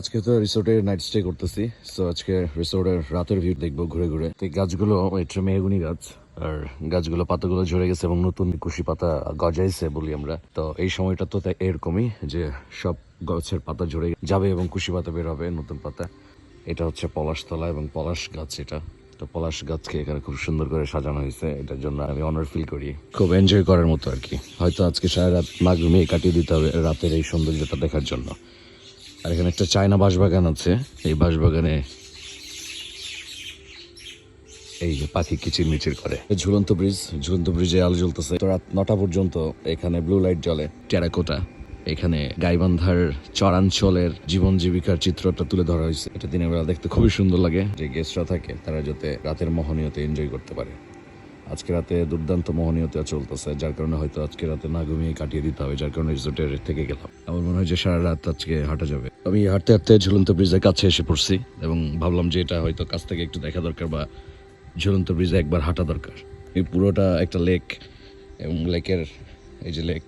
আজকে তো রিসোর্টে নাইট স্টে করতেছি সো আজকে রিসোর্টের রাতের ভিউ দেখব ঘুরে ঘুরে। তো এই গাছগুলো এটা মেহগুনি গাছ, আর গাছগুলো, পাতাগুলো ঝরে গেছে এবং নতুন কুশি পাতা গজাইছে বলি আমরা। তো এই সময়টা তো এরকমই যে সব গাছের পাতা ঝরে যাবে এবং কুশি পাতা বের হবে নতুন পাতা। এটা হচ্ছে পলাশতলা এবং পলাশ গাছ এটা। তো পলাশ গাছকে এখানে খুব সুন্দর করে সাজানো হয়েছে, এটার জন্য আমি অনার ফিল করি। খুব এনজয় করার মতো আর কি। হয়তো আজকে সারা রাত ঘুমিয়ে কাটিয়ে দিতে হবে রাতের এই সৌন্দর্যটা দেখার জন্য। আর এখানে একটা চায়না বাঁশবাগান আছে। এই বাঁশবাগানে এই যে পাখি কিচির মিচির করে। ঝুলন্ত ব্রিজ, ঝুলন্ত ব্রিজে আলো জ্বলতেছে। তো রাত নটা পর্যন্ত এখানে ব্লু লাইট জ্বলে। টেরাকোটা, এখানে গাইবান্ধার চরাঞ্চলের জীবন জীবিকার চিত্রটা তুলে ধরা হয়েছে। এটা দিনের বেলা দেখতে খুবই সুন্দর লাগে। যে গেস্টরা থাকে, তারা যাতে রাতের মোহনীয়তে এনজয় করতে পারে। আজকে রাতে দুর্দান্ত মোহনীয়তা চলতেছে, যার কারণে হয়তো আজকে রাতে না ঘুমিয়ে কাটিয়ে দিতে হবে, যার কারণে রিসোর্টের থেকে গেলাম। আমার মনে হয় যে সারা রাত আজকে হাঁটা যাবে। আমি হাঁটতে হাঁটতে ঝুলন্ত ব্রিজের কাছে এসে পড়ছি এবং ভাবলাম যে এটা হয়তো কাছ থেকে একটু দেখা দরকার বা ঝুলন্ত ব্রিজে একবার হাঁটা দরকার। এই পুরোটা একটা লেক, এবং লেকের, এই যে লেক,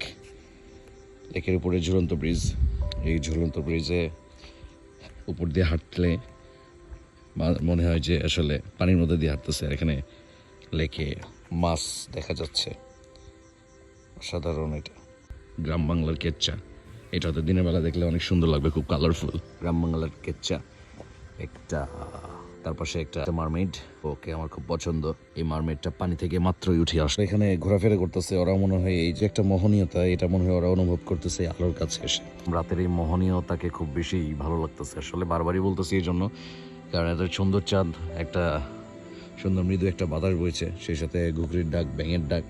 লেকের উপরে ঝুলন্ত ব্রিজ। এই ঝুলন্ত ব্রিজে উপর দিয়ে হাঁটলে মনে হয় যে আসলে পানির মধ্যে দিয়ে হাঁটতেছে এখানে লেকে মাছ দেখা যাচ্ছে। অসাধারণ এটা। গ্রাম বাংলার কেচ্চা এটা হয়তো দিনের বেলা দেখলে অনেক সুন্দর লাগবে, খুব কালারফুল গ্রাম বাংলার কেচ্চা একটা, তার পাশে একটা মারমেড ওকে আমার খুব পছন্দ। এই মারমেডটা পানি থেকে মাত্রই উঠে আসলো এখানে ঘোরাফেরা করতেছে ওরা মনে হয় এই যে একটা মোহনীয়তা, এটা মনে হয় ওরা অনুভব করতেছে আলোর কাছে এসে। রাতের এই মোহনীয়তাকে খুব বেশি ভালো লাগতেছে। আসলে বারবারই বলতেছি এই জন্য, কারণ এত সুন্দর চাঁদ, একটা সুন্দর মৃদু একটা বাতাস বইছে, সেই সাথে ঘুঘরির ডাক, ব্যাঙের ডাক,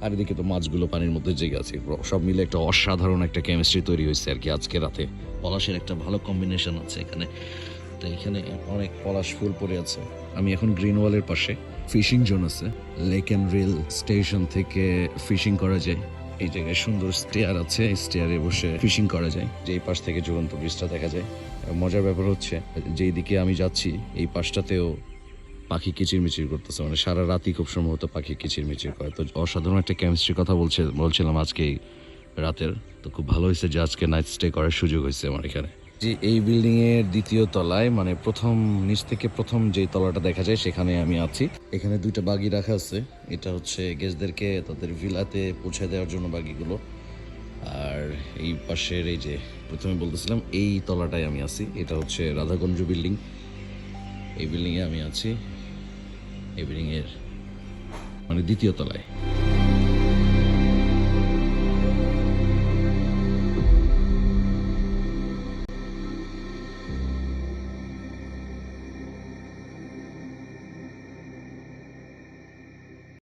আর এদিকে তো মাছগুলো পানির মধ্যে জেগে আছে। সব মিলে একটা অসাধারণ একটা কেমিস্ট্রি তৈরি হয়েছে আর কি আজকে রাতে। পলাশের একটা ভালো কম্বিনেশন আছে এখানে। তো এখানে অনেক পলাশ ফুল পড়ে আছে। আমি এখন গ্রিন ওয়ালের পাশে। ফিশিং জোন আছে। লেক অ্যান্ড রেল স্টেশন থেকে ফিশিং করা যায়। এই জায়গায় সুন্দর স্টেয়ার আছে। স্টেয়ারে বসে ফিশিং করা যায়। যে এই পাশ থেকে ঝুলন্ত ব্রিজটা দেখা যায়। মজার ব্যাপার হচ্ছে যেই দিকে আমি যাচ্ছি, এই পাশটাতেও পাখি কিচিরমিচির করতেছে। মানে সারা রাতই খুব সম্ভবত পাখি কিচিরমিচির করে। তো অসাধারণ একটা কেমিস্ট্রির কথা বলছে বলছিলাম আজকে রাতের। তো খুব ভালো হয়েছে যে আজকে নাইট স্টে করার সুযোগ হয়েছে আমার এখানে। যে এই বিল্ডিং এর দ্বিতীয় তলায় মানে প্রথম, নিচ থেকে প্রথম যে তলাটা দেখা যায়, সেখানে আমি আছি। এখানে দুইটা বাগি রাখা আছে। এটা হচ্ছে গেস্টদেরকে তাদের ভিলাতে পৌঁছে দেওয়ার জন্য বাগিগুলো। আর এই পাশের এই যে, প্রথমে বলতেছিলাম, এই তলাটায় আমি আছি। এটা হচ্ছে রাধাগঞ্জ বিল্ডিং এই বিল্ডিংয়ে আমি আছি। এর মানে দ্বিতীয় তলায়।